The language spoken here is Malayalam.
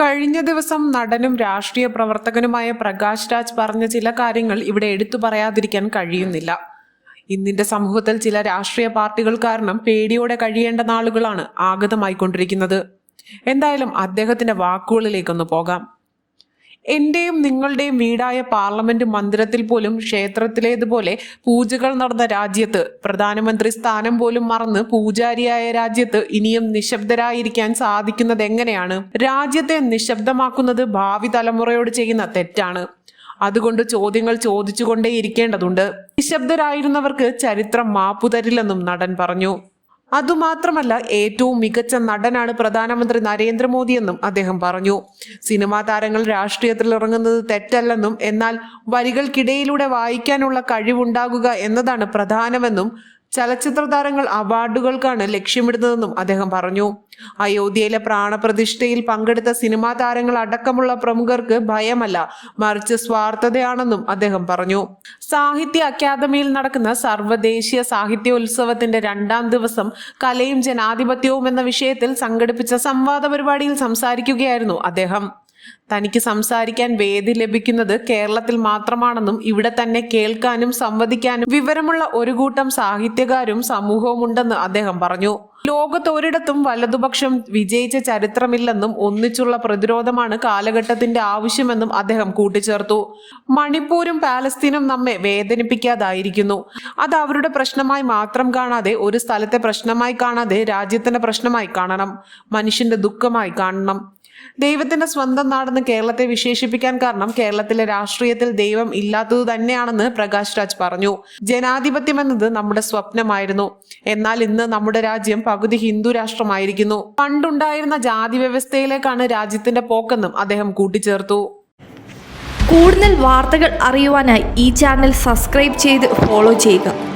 കഴിഞ്ഞ ദിവസം നടനും രാഷ്ട്രീയ പ്രവർത്തകനുമായ പ്രകാശ് രാജ് പറഞ്ഞ ചില കാര്യങ്ങൾ ഇവിടെ എടുത്തു പറയാതിരിക്കാൻ കഴിയുന്നില്ല. ഇന്നിന്റെ സമൂഹത്തിൽ ചില രാഷ്ട്രീയ പാർട്ടികൾ കാരണം പേടിയോടെ കഴിയേണ്ട നാളുകളാണ് ആഗതമായിക്കൊണ്ടിരിക്കുന്നത്. എന്തായാലും അദ്ദേഹത്തിന്റെ വാക്കുകളിലേക്കൊന്ന് പോകാം. എന്റെയും നിങ്ങളുടെയും വീടായ പാർലമെന്റ് മന്ദിരത്തിൽ പോലും ക്ഷേത്രത്തിലേതുപോലെ പൂജകൾ നടന്ന രാജ്യത്ത് പ്രധാനമന്ത്രി സ്ഥാനം പോലും മറന്ന് പൂജാരിയായ രാജ്യത്ത് ഇനിയും നിശബ്ദരായിരിക്കാൻ സാധിക്കുന്നത് എങ്ങനെയാണ്? രാജ്യത്തെ നിശബ്ദമാക്കുന്നത് ഭാവി തലമുറയോട് ചെയ്യുന്ന തെറ്റാണ്. അതുകൊണ്ട് ചോദ്യങ്ങൾ ചോദിച്ചുകൊണ്ടേയിരിക്കേണ്ടതുണ്ട്. നിശബ്ദരായിരുന്നവർക്ക് ചരിത്രം മാപ്പുതരില്ലെന്നും നടൻ പറഞ്ഞു. അതുമാത്രമല്ല ഏറ്റവും മികച്ച നടനാണ് പ്രധാനമന്ത്രി നരേന്ദ്രമോദിയെന്നും അദ്ദേഹം പറഞ്ഞു. സിനിമാ താരങ്ങൾ രാഷ്ട്രീയത്തിൽ ഇറങ്ങുന്നത് തെറ്റല്ലെന്നും എന്നാൽ വരികൾക്കിടയിലൂടെ വായിക്കാനുള്ള കഴിവുണ്ടാകുക എന്നതാണ് പ്രധാനമെന്നും ചലച്ചിത്ര താരങ്ങൾ അവാർഡുകൾക്കാണ് ലക്ഷ്യമിടുന്നതെന്നും അദ്ദേഹം പറഞ്ഞു. അയോധ്യയിലെ പ്രാണപ്രതിഷ്ഠയിൽ പങ്കെടുത്ത സിനിമാ താരങ്ങൾ അടക്കമുള്ള പ്രമുഖർക്ക് ഭയമല്ല മറിച്ച് സ്വാർത്ഥതയാണെന്നും അദ്ദേഹം പറഞ്ഞു. സാഹിത്യ അക്കാദമിയിൽ നടക്കുന്ന സർവദേശീയ സാഹിത്യോത്സവത്തിന്റെ രണ്ടാം ദിവസം കലയും ജനാധിപത്യവും എന്ന വിഷയത്തിൽ സംഘടിപ്പിച്ച സംവാദ പരിപാടിയിൽ സംസാരിക്കുകയായിരുന്നു അദ്ദേഹം. തനിക്ക് സംസാരിക്കാൻ വേദി ലഭിക്കുന്നത് കേരളത്തിൽ മാത്രമാണെന്നും ഇവിടെ തന്നെ കേൾക്കാനും സംവദിക്കാനും വിവരമുള്ള ഒരു കൂട്ടം സാഹിത്യകാരും സമൂഹവും ഉണ്ടെന്ന് അദ്ദേഹം പറഞ്ഞു. ലോകത്തൊരിടത്തും വലതുപക്ഷം വിജയിച്ച ചരിത്രമില്ലെന്നും ഒന്നിച്ചുള്ള പ്രതിരോധമാണ് കാലഘട്ടത്തിന്റെ ആവശ്യമെന്നും അദ്ദേഹം കൂട്ടിച്ചേർത്തു. മണിപ്പൂരും പാലസ്തീനും നമ്മെ വേദനിപ്പിക്കാതായിരിക്കുന്നു. അത് അവരുടെ പ്രശ്നമായി മാത്രം കാണാതെ ഒരു സ്ഥലത്തെ പ്രശ്നമായി കാണാതെ രാജ്യത്തിന്റെ പ്രശ്നമായി കാണണം. മനുഷ്യന്റെ ദുഃഖമായി കാണണം. ദൈവത്തിന്റെ സ്വന്തം നാടെന്ന് കേരളത്തെ വിശേഷിപ്പിക്കാൻ കാരണം കേരളത്തിലെ രാഷ്ട്രീയത്തിൽ ദൈവം ഇല്ലാത്തത് തന്നെയാണെന്ന് പ്രകാശ് രാജ് പറഞ്ഞു. ജനാധിപത്യം എന്നത് നമ്മുടെ സ്വപ്നമായിരുന്നു. എന്നാൽ ഇന്ന് നമ്മുടെ രാജ്യം പകുതി ഹിന്ദു രാഷ്ട്രമായിരിക്കുന്നു. പണ്ടുണ്ടായിരുന്ന ജാതി വ്യവസ്ഥയിലേക്കാണ് രാജ്യത്തിന്റെ പോക്കെന്നും അദ്ദേഹം കൂട്ടിച്ചേർത്തു. കൂടുതൽ വാർത്തകൾ അറിയുവാനായി ഈ ചാനൽ സബ്സ്ക്രൈബ് ചെയ്ത് ഫോളോ ചെയ്യുക.